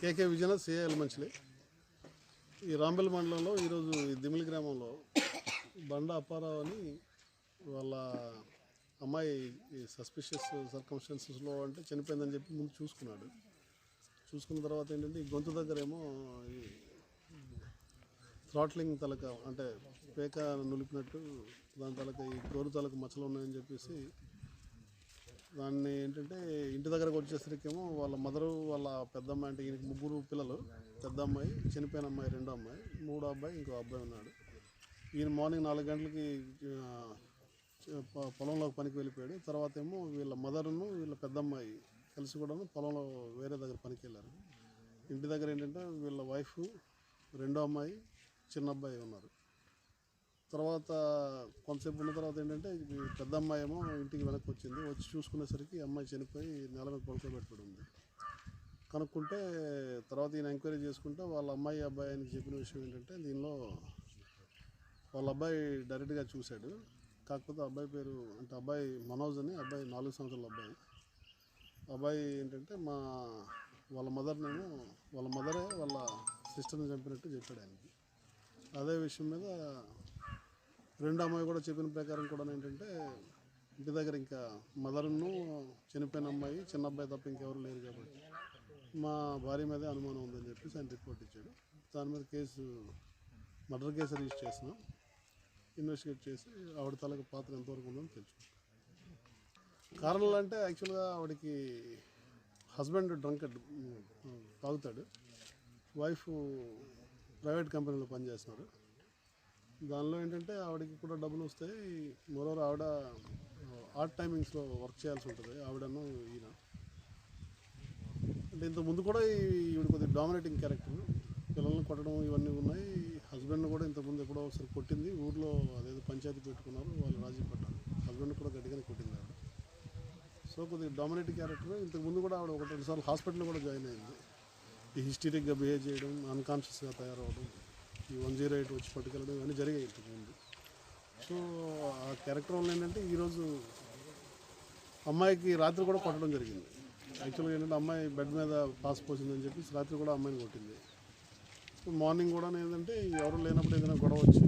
కేకే విజయన CIL Manchili. ఈ రాంబెల్ మండలంలో ఈరోజు ఈ దిమిలి గ్రామంలో బండ అప్పారావు అని వాళ్ళ అమ్మాయి సస్పిషియస్ సర్కమ్స్టాన్సెస్లో అంటే చనిపోయిందని చెప్పి ముందు చూసుకున్నాడు. చూసుకున్న తర్వాత ఏంటంటే ఈ గొంతు దగ్గర ఏమో ఈ థ్రాట్లింగ్ తలక అంటే పేక నులిపినట్టు దాని తలక ఈ గోరు తలక మచ్చలు ఉన్నాయని చెప్పేసి దాన్ని ఏంటంటే ఇంటి దగ్గరకు వచ్చేసరికేమో వాళ్ళ మదరు వాళ్ళ పెద్దమ్మాయి అంటే ఈయనకి ముగ్గురు పిల్లలు. పెద్ద అమ్మాయి చనిపోయిన అమ్మాయి రెండో అమ్మాయి మూడో అబ్బాయి ఇంకో అబ్బాయి ఉన్నాడు. ఈయన మార్నింగ్ నాలుగు గంటలకి పొలంలోకి పనికి వెళ్ళిపోయాడు. తర్వాత ఏమో వీళ్ళ మదర్ను వీళ్ళ పెద్దమ్మాయి కలిసి కూడా పొలంలో వేరే దగ్గర పనికి వెళ్ళారు. ఇంటి దగ్గర ఏంటంటే వీళ్ళ వైఫ్ రెండో అమ్మాయి చిన్న అబ్బాయి ఉన్నారు. తర్వాత కొంతసేపు ఉన్న తర్వాత ఏంటంటే పెద్ద అమ్మాయి ఏమో ఇంటికి వెనక్కి వచ్చింది. వచ్చి చూసుకునేసరికి ఈ అమ్మాయి చనిపోయి నేల మీద పడుకోబెట్టుబడి ఉంది. కనుక్కుంటే తర్వాత ఈయన ఎంక్వైరీ చేసుకుంటే వాళ్ళ అమ్మాయి అబ్బాయి అని చెప్పిన విషయం ఏంటంటే దీనిలో వాళ్ళ అబ్బాయి డైరెక్ట్గా చూశాడు. కాకపోతే అబ్బాయి పేరు అంటే అబ్బాయి మనోజ్ అని అబ్బాయి నాలుగు సంవత్సరాల అబ్బాయి. అబ్బాయి ఏంటంటే మా వాళ్ళ మదర్నేమో వాళ్ళ మదరే వాళ్ళ సిస్టర్ని చంపినట్టు చెప్పాడు ఆయనకి. అదే విషయం మీద రెండు అమ్మాయి కూడా చెప్పిన ప్రకారం కూడా ఏంటంటే ఇంటి దగ్గర ఇంకా మదర్ను చనిపోయిన అమ్మాయి చిన్న అబ్బాయి తప్ప ఇంకెవరు లేరు కాబట్టి మా భార్య మీదే అనుమానం ఉందని చెప్పేసి ఆయన రిపోర్ట్ ఇచ్చాడు. దాని మీద కేసు మర్డర్ కేసు రిజిస్టర్ చేసినాం. ఇన్వెస్టిగేట్ చేసి ఆవిడ తలకు పాత్ర ఎంతవరకు ఉందని తెలుసుకుంటాం కారణాలు అంటే యాక్చువల్గా ఆవిడకి హస్బెండ్ డ్రంకెడ్ తాగుతాడు. వైఫ్ ప్రైవేట్ కంపెనీలో పనిచేస్తున్నారు. దానిలో ఏంటంటే ఆవిడకి కూడా డబ్బులు వస్తాయి. మరోవర్ ఆవిడ ఆర్ట్ టైమింగ్స్లో వర్క్ చేయాల్సి ఉంటుంది. ఆవిడను ఈయన. అంటే ఇంత ముందు కూడా ఈవిడ కొద్దిగా డామినేటింగ్ క్యారెక్టర్. పిల్లల్ని కొట్టడం ఇవన్నీ ఉన్నాయి. హస్బెండ్ కూడా ఇంతకుముందు ఎప్పుడో ఒకసారి కొట్టింది. ఊర్లో అదేదో పంచాయతీ పెట్టుకున్నారు. వాళ్ళు రాజీ పడ్డారు. హస్బెండ్ కూడా గట్టిగానే కొట్టింది ఆవిడ. సో కొద్దిగా డామినేటింగ్ క్యారెక్టర్. ఇంతకు ముందు కూడా ఆవిడ ఒకటి రెండుసార్లు హాస్పిటల్ కూడా జాయిన్ అయింది. ఈ హిస్టరిక్గా బిహేవ్ చేయడం అన్కాన్షియస్గా తయారవడం. ఈ వన్ జీరో ఎయిట్ వచ్చి పట్టుకెళ్ళడం ఇవన్నీ జరిగాయి ఇంతకు ముందు. సో ఆ క్యారెక్టర్ వల్ల ఏంటంటే ఈరోజు అమ్మాయికి రాత్రి కూడా కొట్టడం జరిగింది. యాక్చువల్గా ఏంటంటే అమ్మాయి బెడ్ మీద పాస్ పోసిందని చెప్పి రాత్రి కూడా అమ్మాయిని కొట్టింది. సో మార్నింగ్ కూడా ఏంటంటే ఎవరు లేనప్పుడు ఏదైనా గొడవ వచ్చి